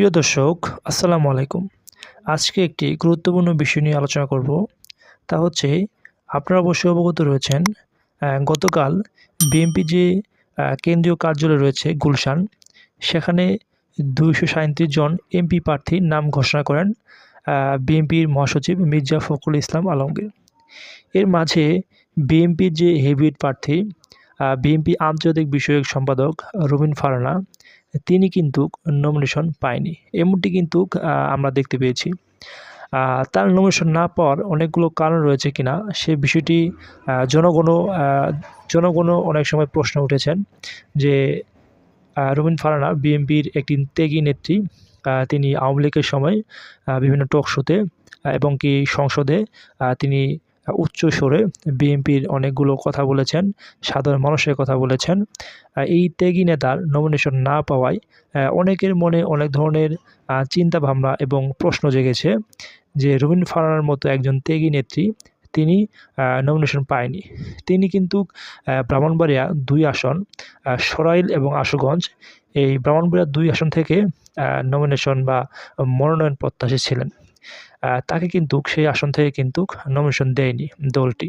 প্রিয় দর্শক, আসসালামু আলাইকুম। আজকে একটি গুরুত্বপূর্ণ বিষয় নিয়ে আলোচনা করব। তা হচ্ছে, আপনারা অবশ্যই অবগত রয়েছেন গতকাল বিএনপি যে কেন্দ্রীয় কার্যালয় রয়েছে গুলশান, সেখানে দুইশো সাঁত্রিশ জন এমপি প্রার্থীর নাম ঘোষণা করেন বিএনপির মহাসচিব মির্জা ফখরুল ইসলাম আলমগীর। এর মাঝে বিএনপির যে হেভিট প্রার্থী বিএনপি আন্তর্জাতিক বিষয়ক সম্পাদক রবিন ফারানা, তিনি কিন্তু নমিনেশন পায়নি। এমনটি কিন্তু আমরা দেখতে পেয়েছি। তার নমিনেশন না পাওয়ার অনেকগুলো কারণ রয়েছে কিনা, সে বিষয়টি জনগণও জনগণও অনেক সময় প্রশ্ন উঠেছেন যে রবিন ফারানা বিএনপির একটি ত্যাগী নেত্রী তিনি আওয়ামী লীগের সময় বিভিন্ন টক শোতে এবং কি সংসদে তিনি উচ্চ স্বরে বিএনপির অনেকগুলো কথা বলেছেন, সাধারণ মানুষের কথা বলেছেন। এই ত্যাগী নেতার নমিনেশন না পাওয়ায় অনেকের মনে অনেক ধরনের চিন্তা ভাবনা এবং প্রশ্ন জেগেছে যে রবীন ফারানার মতো একজন ত্যাগী নেত্রী তিনি নমিনেশন পায়নি। তিনি কিন্তু ব্রাহ্মণবাড়িয়া দুই আসন সরাইল এবং আশুগঞ্জ, এই ব্রাহ্মণবাড়িয়া দুই আসন থেকে নমিনেশন বা মনোনয়ন প্রত্যাশী ছিলেন। তাকে কিন্তু সেই আসন থেকে কিন্তু নমিনেশন দেয়নি দলটি।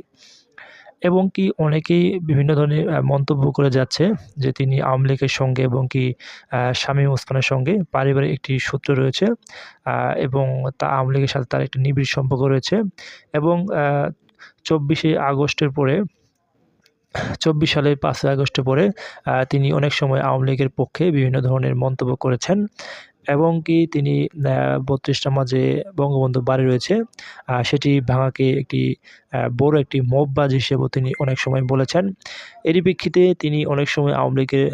এবং কি অনেকেই বিভিন্ন ধরনের মন্তব্য করে যাচ্ছে যে তিনি আওয়ামী লীগের সঙ্গে এবং কি শামীম ওসমানের সঙ্গে পারিবারিক একটি সূত্র রয়েছে এবং তা আওয়ামী লীগের সাথে তার একটি নিবিড় সম্পর্ক রয়েছে। এবং চব্বিশে আগস্টের পরে, চব্বিশ সালের পাঁচই আগস্টের পরে তিনি অনেক সময় আওয়ামী লীগের পক্ষে বিভিন্ন ধরনের মন্তব্য করেছেন। এবং কি তিনি বত্রিশটা মাঝে বঙ্গবন্ধু বাড়ি রয়েছে। সেটি ভাঙাকে একটি বড় একটি মববাজ হিসেবেও তিনি অনেক সময় বলেছেন। এরই প্রেক্ষিতে তিনি অনেক সময় আওয়ামী লীগের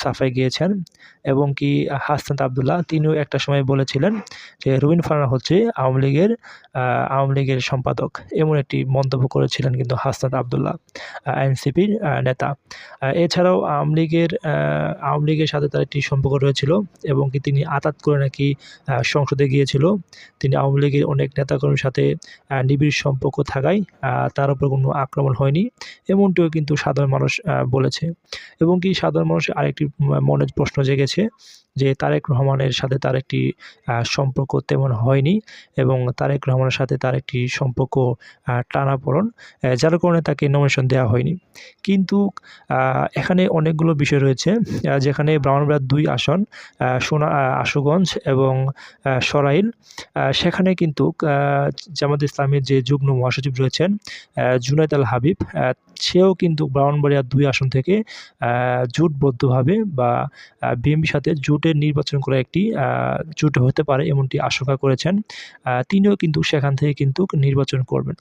সাফাই গিয়েছেন এবং কি হাসনাত আবদুল্লাহ তিনিও একটা সময় বলেছিলেন যে রুবিন ফারহানা হচ্ছে আওয়ামী লীগের আওয়ামী লীগের সম্পাদক। এমন একটি মন্তব্য করেছিলেন কিন্তু হাসনাত আবদুল্লাহ এনসিপির নেতা। এছাড়াও আওয়ামী লীগের আওয়ামী লীগের সাথে তার একটি সম্পর্ক রয়েছিল এবং কি তিনি আতাত করে নাকি সংসদে গিয়েছিল। তিনি আওয়ামী লীগের অনেক নেতাকর্মীর সাথে নিবিড় সম্পর্ক থাকায় তার উপর কোনো আক্রমণ হয়নি, এমনটিও কিন্তু সাধারণ মানুষ বলেছে। এবং কি সাধারণ মানুষের আরেকটি মনে প্রশ্ন জেগেছে যে তারেক রহমানের সাথে তার একটি সম্পর্ক তেমন হয়নি এবং তারেক রহমানের সাথে তার একটি সম্পর্ক টানাপোড়ন যার কারণে তাকে নমিনেশন দেওয়া হয়নি। কিন্তু এখানে অনেকগুলো বিষয় রয়েছে যেখানে ব্রাহ্মণবাড়িয়ার দুই আসন সোনা আশুগঞ্জ এবং সরাইল সেখানে কিন্তু জামাত ইসলামের যে যুগ্ম মহাসচিব রয়েছেন জুনাইদ আল হাবিব সেও কিন্তু ব্রাহ্মণবাড়িয়া দুই আসন থেকে জোটবদ্ধভাবে বা বিএনপির সাথে জোটের নির্বাচন করা একটি জোট হতে পারে এমনটি আশঙ্কা করেছেন। তিনিও কিন্তু সেখান থেকে কিন্তু নির্বাচন করবেন।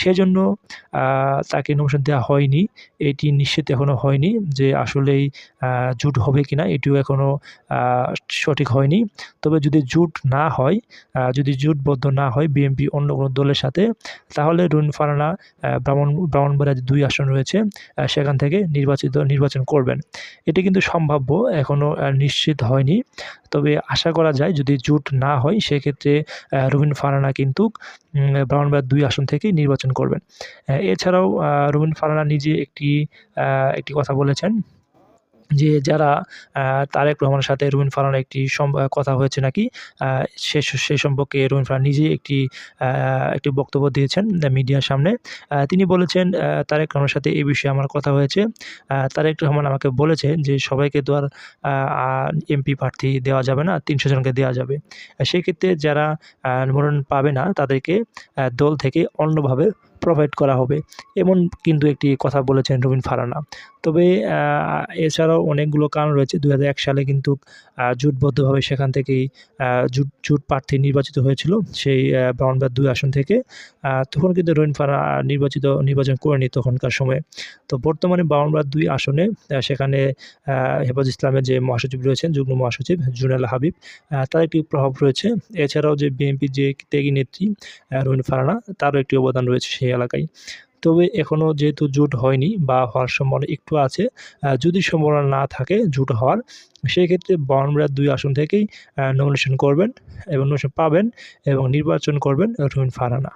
সেজন্য তাকে নমিশন দেওয়া হয়নি। এটি নিশ্চিত এখনও হয়নি যে আসলেই জোট হবে কিনা। এটিও এখনও সঠিক হয়নি। তবে যদি জোট না হয় যদি জোটবদ্ধ না হয় বিএনপি অন্য কোনো দলের সাথে, তাহলে রুন ফারানা ব্রাহ্মণ ব্রাহ্মণবাড়িয়া যে দুই আসন রয়েছে সেখান থেকে নির্বাচিত, নির্বাচন করবেন। এটি কিন্তু সম্ভাব্য এখনও নিশ্চিত হয়নি। তবে আশা করা যায় যদি জোট না হয় সেক্ষেত্রে রুবিন ফারানা কিন্তু উম, ব্রাহ্মণবাড়িয়া দুই আসন থেকে নির্বাচন করবেন। এছাড়াও রুবিন ফারানা নিজে একটি একটি কথা বলেছেন যে যারা তারেক রহমানের সাথে রুবিন ফারহানার একটি কথা হয়েছে নাকি সে সে সম্পর্কে রুবিন ফারহান নিজেই একটি একটি বক্তব্য দিয়েছেন মিডিয়ার সামনে। তিনি বলেছেন তারেক রহমানের সাথে এই বিষয়ে আমার কথা হয়েছে। তারেক রহমান আমাকে বলেছে যে সবাইকে তো আর এমপি প্রার্থী দেওয়া যাবে না, তিনশো জনকে দেওয়া যাবে। সেক্ষেত্রে যারা মনোনয়ন পাবে না তাদেরকে দল থেকে অন্যভাবে প্রোভাইড করা হবে। এমন কিন্তু একটি কথা বলেছেন রবিন ফারানা। তবে এছাড়াও অনেকগুলো কারণ রয়েছে। দু হাজার এক সালে কিন্তু জোটবদ্ধভাবে সেখান থেকেই জুট, জোট প্রার্থী নির্বাচিত হয়েছিল। সেই ব্রাহ্মণবাড়িয়া দুই আসন থেকে তখন কিন্তু রবিন ফারা নির্বাচিত, নির্বাচন করেনি তখনকার সময়ে। তো বর্তমানে ব্রাহ্মণবাড়িয়া দুই আসনে সেখানে হেফাজ ইসলামের যে মহাসচিব রয়েছেন, যুগ্ম মহাসচিব জুনাল হাবিব তার একটি প্রভাব রয়েছে। এছাড়াও যে বিএনপির যে ত্যাগী নেত্রী রবিন ফারানা, তারও একটি অবদান রয়েছে। সেই এলাকায়। তবে এখনও যেহেতু জুট হয়নি বা হওয়ার সম্ভাবনা একটু আছে যদি সম্ভাবনা না থাকে জুট হওয়ার, সেক্ষেত্রে ব্রাহ্মণবাড়িয়া দুই আসন থেকেই নমিনেশন করবেন এবং নমিনেশন পাবেন এবং নির্বাচন করবেন রুমিন ফারহানা।